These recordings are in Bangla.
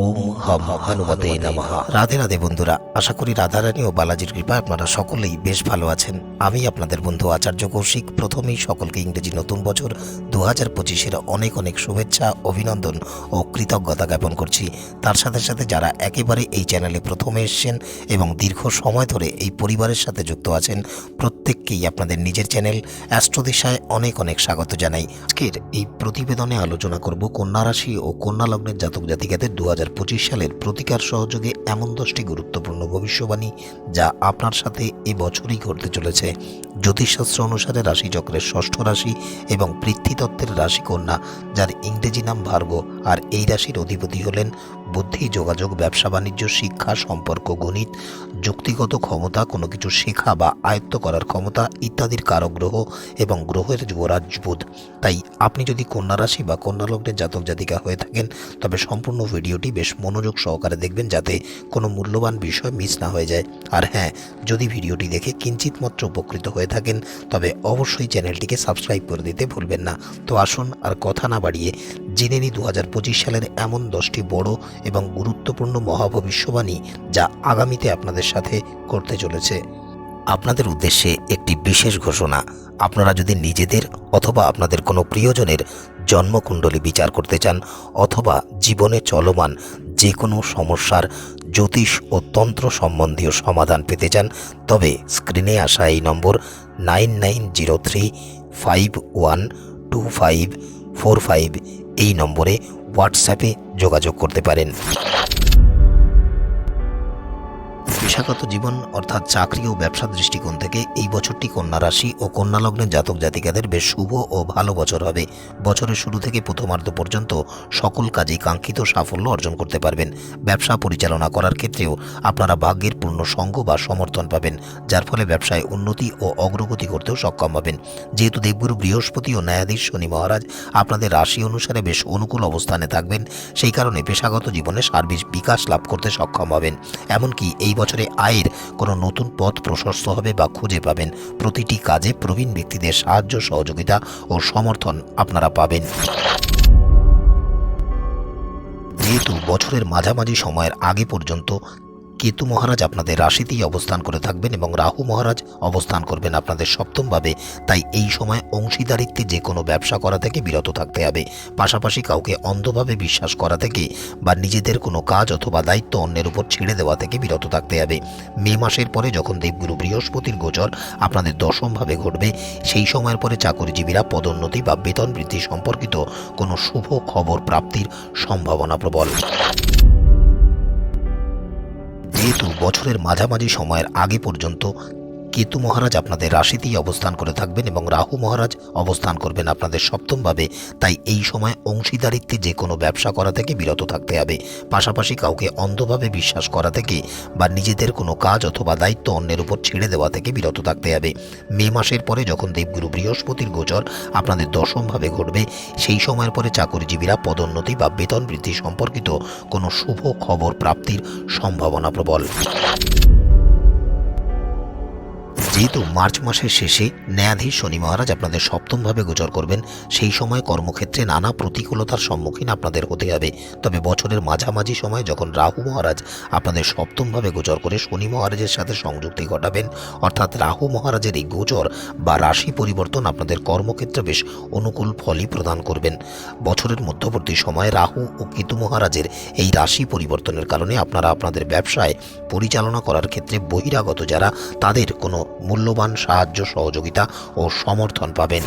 ওম হম হনুমতে নমঃ। রাধে রাধে বন্ধুরা, আশা করি রাধারানী ও বালাজির কৃপায় আপনারা সকলেই বেশ ভালো আছেন। আমি আপনাদের বন্ধু আচার্য কৌশিক, প্রথমেই সকলকে ইংরেজি নতুন বছর দু হাজার পঁচিশের অনেক অনেক শুভেচ্ছা, অভিনন্দন ও কৃতজ্ঞতা জ্ঞাপন করছি। তার সাথে সাথে যারা একেবারে এই চ্যানেলে প্রথমে এসছেন এবং দীর্ঘ সময় ধরে এই পরিবারের সাথে যুক্ত আছেন প্রত্যেককেই আপনাদের নিজের চ্যানেল অ্যাস্ট্রোদিশায় অনেক অনেক স্বাগত জানাই। আজকের এই প্রতিবেদনে আলোচনা করব কন্যা রাশি ও কন্যা লগ্নের জাতক জাতিকাদের দু হাজার পঁচিশ সালের প্রতিকার সহযোগে এমন দশটি গুরুত্বপূর্ণ ভবিষ্যবাণী যা আপনার সাথে এবছরই বছরই ঘটতে চলেছে। জ্যোতিষশাস্ত্র অনুসারে রাশিচক্রের ষষ্ঠ রাশি এবং পৃথ্বীতত্ত্বের রাশি কন্যা যার ইংরেজি নাম ভার্গ, আর এই রাশির অধিপতি হলেন বুদ্ধি, যোগাযোগ, ব্যবসা, বাণিজ্য, শিক্ষা, সম্পর্ক, গণিত, যুক্তিগত ক্ষমতা, কোনো কিছু শেখা বা আয়ত্ত করার ক্ষমতা ইত্যাদির কারক গ্রহ এবং গ্রহের যুবরাজ বুধ। তাই আপনি যদি কন্যা রাশি বা কন্যা লগ্নের জাতক জাতিকা হয়ে থাকেন, তবে সম্পূর্ণ ভিডিওটি বেশ মনোযোগ সহকারে দেখবেন যাতে কোনো মূল্যবান বিষয় মিস না হয়ে যায়। আর হ্যাঁ যদি ভিডিওটি দেখে কিঞ্চিত মাত্র উপকৃত হয়ে থাকেন, তবে অবশ্যই চ্যানেলটিকে সাবস্ক্রাইব করে দিতে ভুলবেন না। তো আসুন আর কথা না বাড়িয়ে জেনে নিই দু সালের এমন দশটি বড় এবং গুরুত্বপূর্ণ মহাভবিষ্যবাণী যা আগামীতে আপনাদের সাথে করতে চলেছে। আপনাদের উদ্দেশ্যে একটি বিশেষ ঘোষণা। আপনারা যদি নিজেদের অথবা আপনাদের কোনো প্রিয়জনের জন্মকুণ্ডলী বিচার করতে চান অথবা জীবনে চলমান যে কোনো সমস্যার জ্যোতিষ ও তন্ত্র সম্বন্ধীয় সমাধান পেতে চান, তবে স্ক্রিনে আসা এই নম্বর nine nine zero three five one two five four five এই নম্বরে হোয়াটসঅ্যাপে যোগাযোগ করতে পারেন। পেশাগত জীবন, অর্থাৎ চাকরি ও ব্যবসা দৃষ্টিকোণ থেকে এই বছরটি কন্যা রাশি ও কন্যা লগ্নের জাতক জাতিকাদের বেশ শুভ ও ভালো বছর হবে। বছরের শুরু থেকে প্রথমার্ধ পর্যন্ত সকল কাজেই কাঙ্ক্ষিত সাফল্য অর্জন করতে পারবেন। ব্যবসা পরিচালনা করার ক্ষেত্রেও আপনারা ভাগ্যের পূর্ণ সঙ্গ বা সমর্থন পাবেন, যার ফলে ব্যবসায় উন্নতি ও অগ্রগতি করতেও সক্ষম হবেন। যেহেতু দেবগুরু বৃহস্পতি ও ন্যায়াধীশ শনি মহারাজ আপনাদের রাশি অনুসারে বেশ অনুকূল অবস্থানে থাকবেন, সেই কারণে পেশাগত জীবনে সার্বিক বিকাশ লাভ করতে সক্ষম হবেন। এমনকি এই বছরে আয়ের কোনো নতুন পথ প্রশস্ত হবে বা খুঁজে পাবেন। প্রতিটি কাজে প্রবীণ ব্যক্তিদের সাহায্য, সহযোগিতা ও সমর্থন আপনারা পাবেন। যেহেতু বছরের মাঝামাঝি সময়ের আগে পর্যন্ত কেতু মহারাজ আপনাদের রাশিতেই অবস্থান করে থাকবেন এবং রাহু মহারাজ অবস্থান করবেন আপনাদের সপ্তমভাবে। তাই এই সময় অংশীদারিত্বে যে কোনো ব্যবসা করা থেকে বিরত থাকতে হবে। পাশাপাশি কাউকে অন্ধভাবে বিশ্বাস করা থেকে বা নিজেদের কোনো কাজ অথবা দায়িত্ব অন্যের উপর ছেড়ে দেওয়া থেকে বিরত থাকতে হবে। মে মাসের পরে যখন দেবগুরু বৃহস্পতির গোচর আপনাদের দশমভাবে ঘটবে, সেই সময়ের পরে চাকরিজীবীরা পদোন্নতি বা বেতন বৃদ্ধি সম্পর্কিত কোনো শুভ খবর প্রাপ্তির সম্ভাবনা প্রবল। যেহেতু বছরের মাঝামাঝি সময়ের আগে পর্যন্ত কেতু মহারাজ আপনাদের রাশিতেই অবস্থান করে থাকবেন এবং রাহু মহারাজ অবস্থান করবেন আপনাদের সপ্তমভাবে। তাই এই সময় অংশীদারিত্বে যে কোনো ব্যবসা করা থেকে বিরত থাকতে হবে। পাশাপাশি কাউকে অন্ধভাবে বিশ্বাস করা থেকে বা নিজেদের কোনো কাজ অথবা দায়িত্ব অন্যের উপর ছেড়ে দেওয়া থেকে বিরত থাকতে হবে। মে মাসের পরে যখন দেবগুরু বৃহস্পতির গোচর আপনাদের দশমভাবে ঘটবে, সেই সময়ের পরে চাকরিজীবীরা পদোন্নতি বা বেতন বৃদ্ধি সম্পর্কিত কোনো শুভ খবর প্রাপ্তির সম্ভাবনা প্রবল। যেহেতু মার্চ মাসের শেষে ন্যায়াধীশ শনি মহারাজ আপনাদের সপ্তমভাবে গোচর করবেন, সেই সময় কর্মক্ষেত্রে নানা প্রতিকূলতার সম্মুখীন আপনাদের হতে হবে। তবে বছরের মাঝামাঝি সময় যখন রাহু মহারাজ আপনাদের সপ্তমভাবে গোচর করে শনি মহারাজের সাথে সংযুক্তি ঘটাবেন, অর্থাৎ রাহু মহারাজের এই গোচর বা রাশি পরিবর্তন আপনাদের কর্মক্ষেত্রে বেশ অনুকূল ফলই প্রদান করবেন। বছরের মধ্যবর্তী সময়ে রাহু ও কেতু মহারাজের এই রাশি পরিবর্তনের কারণে আপনারা আপনাদের ব্যবসায় পরিচালনা করার ক্ষেত্রে বহিরাগত যারা, তাদের কোনো মূল্যবান সাহায্য সহযোগিতা ও সমর্থন পাবেন।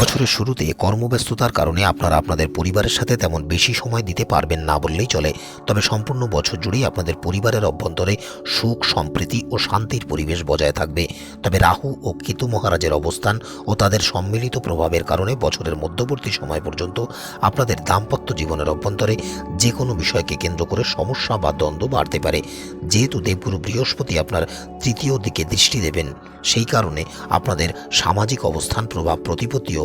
বছরের শুরুতে কর্মব্যস্ততার কারণে আপনারা আপনাদের পরিবারের সাথে তেমন বেশি সময় দিতে পারবেন না বললেই চলে। তবে সম্পূর্ণ বছর জুড়েই আপনাদের পরিবারের অভ্যন্তরে সুখ, সম্প্রীতি ও শান্তির পরিবেশ বজায় থাকবে। তবে রাহু ও কেতু মহারাজের অবস্থান ও তাদের সম্মিলিত প্রভাবের কারণে বছরের মধ্যবর্তী সময় পর্যন্ত আপনাদের দাম্পত্য জীবনের অভ্যন্তরে যে কোনো বিষয়কে কেন্দ্র করে সমস্যা বা দ্বন্দ্ব বাড়তে পারে। যেহেতু দেবগুরু বৃহস্পতি আপনার তৃতীয় দিকে দৃষ্টি দেবেন, সেই কারণে আপনাদের সামাজিক অবস্থান, প্রভাব, প্রতিপত্তিও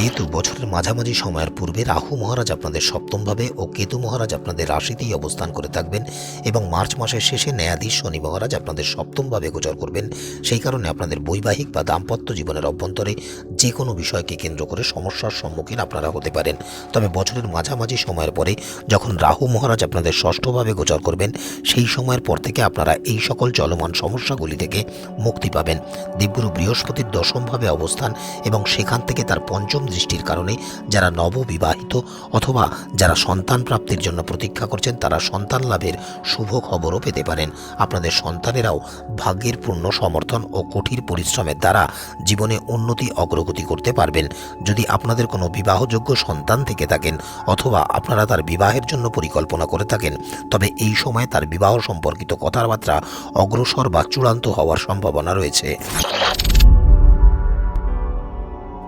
যেহেতু বছরের মাঝামাঝি সময়ের পূর্বে রাহু মহারাজ আপনাদের সপ্তমভাবে ও কেতু মহারাজ আপনাদের রাশিতেই অবস্থান করে থাকবেন এবং মার্চ মাসের শেষে ন্যায়াধীশ শনি মহারাজ আপনাদের সপ্তমভাবে গোচর করবেন। সেই কারণে আপনাদের বৈবাহিক বা দাম্পত্য জীবনের অভ্যন্তরে যে কোনো বিষয়কে কেন্দ্র করে সমস্যার সম্মুখীন আপনারা হতে পারেন। তবে বছরের মাঝামাঝি সময়ের পরে যখন রাহু মহারাজ আপনাদের ষষ্ঠভাবে গোচর করবেন, সেই সময়ের পর থেকে আপনারা এই সকল চলমান সমস্যাগুলি থেকে মুক্তি পাবেন। দেবগুরু বৃহস্পতির দশমভাবে অবস্থান এবং সেখান থেকে তার পঞ্চম দৃষ্টির কারণে যারা নববিবাহিত অথবা যারা সন্তান প্রাপ্তির জন্য প্রতীক্ষা করছেন, তারা সন্তান লাভের শুভ খবরও পেতে পারেন। আপনাদের সন্তানেরাও ভাগ্যের পূর্ণ সমর্থন ও কঠিন পরিশ্রমের দ্বারা জীবনে উন্নতি অগ্রগতি করতে পারবেন। যদি আপনাদের কোনো বিবাহযোগ্য সন্তান থেকে থাকেন অথবা আপনারা তার বিবাহের জন্য পরিকল্পনা করে থাকেন, তবে এই সময় তার বিবাহ সম্পর্কিত কথাবার্তা অগ্রসর বা চূড়ান্ত হওয়ার সম্ভাবনা রয়েছে।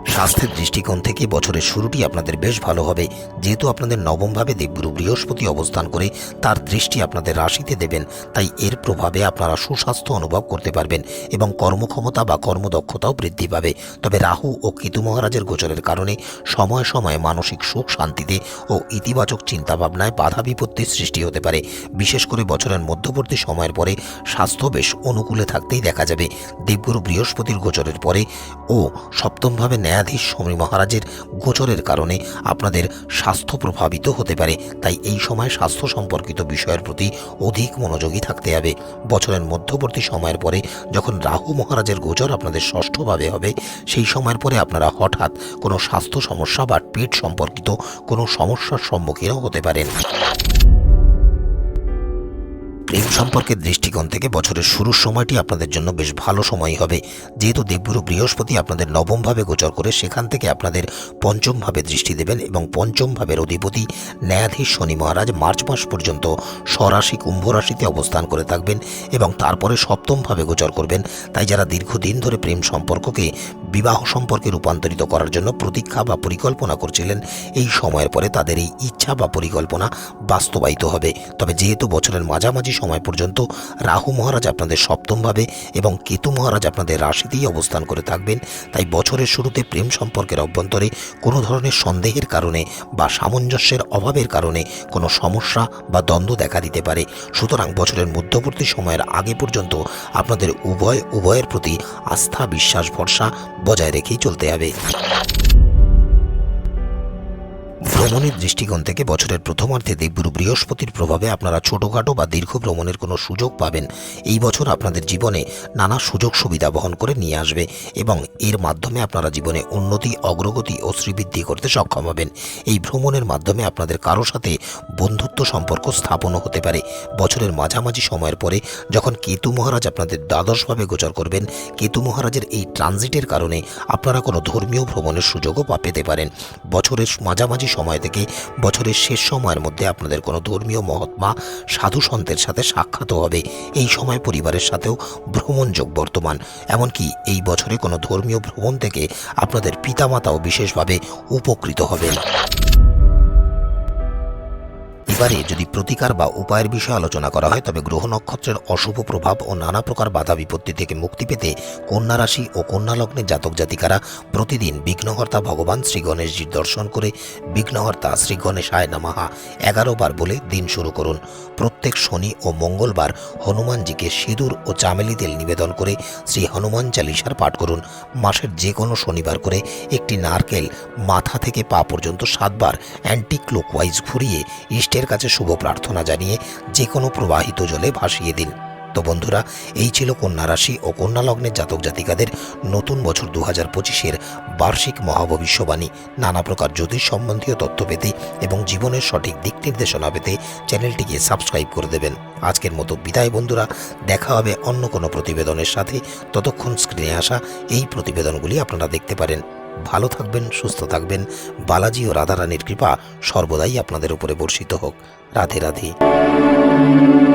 স্বাস্থ্যের দৃষ্টিকোণ থেকে বছরের শুরুটি আপনাদের বেশ ভালো হবে। যেহেতু আপনাদের নবমভাবে দেবগুরু বৃহস্পতি অবস্থান করে, তার দৃষ্টি আপনাদের রাশিতে দেবেন। তাই এর প্রভাবে আপনারা সুস্বাস্থ্য অনুভব করতে পারবেন এবং কর্মক্ষমতা বা কর্মদক্ষতাও বৃদ্ধি পাবে। তবে রাহু ও কেতু মহারাজের গোচরের কারণে সময় সময়ে মানসিক সুখ শান্তিতে ও ইতিবাচক চিন্তাভাবনায় বাধা বিপত্তির সৃষ্টি হতে পারে। বিশেষ করে বছরের মধ্যবর্তী সময়ের পরে স্বাস্থ্য বেশ অনুকূলে থাকতেই দেখা যাবে। দেবগুরু বৃহস্পতির গোচরের পরে ও সপ্তমভাবে ন্যায়াধীশ স্বামী মহারাজের গোচরের কারণে আপনাদের স্বাস্থ্য প্রভাবিত হতে পারে, তাই এই সময় স্বাস্থ্য সম্পর্কিত বিষয়ের প্রতি অধিক মনোযোগী থাকতে হবে। বছরের মধ্যবর্তী সময়ের পরে যখন রাহু মহারাজের গোচর আপনাদের ষষ্ঠভাবে হবে, সেই সময়ের পরে আপনারা হঠাৎ কোনো স্বাস্থ্য সমস্যা বা পেট সম্পর্কিত কোনো সমস্যার সম্মুখীনও হতে পারেন। প্রেম সম্পর্কের দৃষ্টিকোণ থেকে বছরের শুরুর সময়টি আপনাদের জন্য বেশ ভালো সময় হবে। যেহেতু দেবগুরু বৃহস্পতি আপনাদের নবমভাবে গোচর করে সেখান থেকে আপনাদের পঞ্চমভাবে দৃষ্টি দেবেন এবং পঞ্চম ভাবের অধিপতি ন্যায়াধীশ শনি মহারাজ মার্চ মাস পর্যন্ত স্বরাশি কুম্ভ রাশিতে অবস্থান করে থাকবেন এবং তারপরে সপ্তমভাবে গোচর করবেন। তাই যারা দীর্ঘদিন ধরে প্রেম সম্পর্ককে, বিবাহ সম্পর্কে রূপান্তরিত করার জন্য প্রতীক্ষা বা পরিকল্পনা করছিলেন, এই সময়ের পরে তাদের এই ইচ্ছা বা পরিকল্পনা বাস্তবায়িত হবে। তবে যেহেতু বছরের মাঝামাঝি সময় পর্যন্ত রাহু মহারাজ আপনাদের সপ্তমভাবে এবং কেতু মহারাজ আপনাদের রাশিতেই অবস্থান করে থাকবেন। তাই বছরের শুরুতে প্রেম সম্পর্কের অভ্যন্তরে কোনো ধরনের সন্দেহের কারণে বা সামঞ্জস্যের অভাবের কারণে কোনো সমস্যা বা দ্বন্দ্ব দেখা দিতে পারে। সুতরাং বছরের মধ্যবর্তী সময়ের আগে পর্যন্ত আপনাদের উভয়, উভয়ের প্রতি আস্থা, বিশ্বাস, ভরসা বজায় রেখেই চলতে হবে। ভ্রমণের দৃষ্টিকোণ থেকে বছরের প্রথমার্ধে দেবগুরু বৃহস্পতির প্রভাবে আপনারা ছোটোখাটো বা দীর্ঘ ভ্রমণের কোনো সুযোগ পাবেন। এই বছর আপনাদের জীবনে নানা সুযোগ সুবিধা বহন করে নিয়ে আসবে এবং এর মাধ্যমে আপনারা জীবনে উন্নতি, অগ্রগতি ও শ্রীবৃদ্ধি করতে সক্ষম হবেন। এই ভ্রমণের মাধ্যমে আপনাদের কারও সাথে বন্ধুত্ব সম্পর্ক স্থাপনও হতে পারে। বছরের মাঝামাঝি সময়ের পরে যখন কেতু মহারাজ আপনাদের দ্বাদশভাবে গোচর করবেন, কেতু মহারাজের এই ট্রানজিটের কারণে আপনারা কোনো ধর্মীয় ভ্রমণের সুযোগও পেতে পারেন। বছরের মাঝামাঝি সময় থেকে বছরের শেষ সময়ের মধ্যে আপনাদের কোনো ধর্মীয় মহাত্মা সাধু সন্তের সাথে সাক্ষাৎ হবে। এই সময় পরিবারের সাথেও ভ্রমণযোগ বর্তমান। এমনকি এই বছরে কোনো ধর্মীয় ভ্রমণ থেকে আপনাদের পিতামাতাও বিশেষভাবে উপকৃত হবেন। এবারে যদি প্রতিকার বা উপায়ের বিষয়ে আলোচনা করা হয়, তবে গ্রহ নক্ষত্রের অশুভ প্রভাব ও নানা প্রকার বাধা বিপত্তি থেকে মুক্তি পেতে কন্যা রাশি ও কন্যা লগ্নের জাতক জাতিকারা প্রতিদিন বিঘ্নহর্তা ভগবান শ্রী গণেশজির দর্শন করে বিঘ্নহর্তা শ্রী গণেশায় নামাহা এগারো বার বলে দিন শুরু করুন। প্রত্যেক শনি ও মঙ্গলবার হনুমানজিকে সিঁদুর ও চামেলি তেল নিবেদন করে শ্রী হনুমান চালিসার পাঠ করুন। মাসের যে কোনো শনিবার করে একটি নারকেল মাথা থেকে পা পর্যন্ত সাতবার অ্যান্টি ক্লোকওয়াইজ ঘুরিয়ে ইষ্টের কাছে শুভ প্রার্থনা জানিয়ে যে কোনো প্রবাহিত জলে ভাসিয়ে দিন। তো বন্ধুরা, এই ছিল কন্যা রাশি ও কন্যা লগ্নের জাতক জাতিকাদের নতুন বছর দু হাজার পঁচিশের বার্ষিক মহাভবিষ্যবাণী। নানা প্রকার জ্যোতিষ সম্বন্ধীয় তথ্য পেতে এবং জীবনের সঠিক দিক নির্দেশনা পেতে চ্যানেলটিকে সাবস্ক্রাইব করে দেবেন। আজকের মতো বিদায় বন্ধুরা, দেখা হবে অন্য কোনো প্রতিবেদনের সাথে। ততক্ষণ স্ক্রিনে আসা এই প্রতিবেদনগুলি আপনারা দেখতে পারেন। ভালো থাকবেন, সুস্থ থাকবেন। বালাজি ও রাধারানীর কৃপা সর্বদাই আপনাদের উপরে বর্ষিত হোক। রাধে রাধে।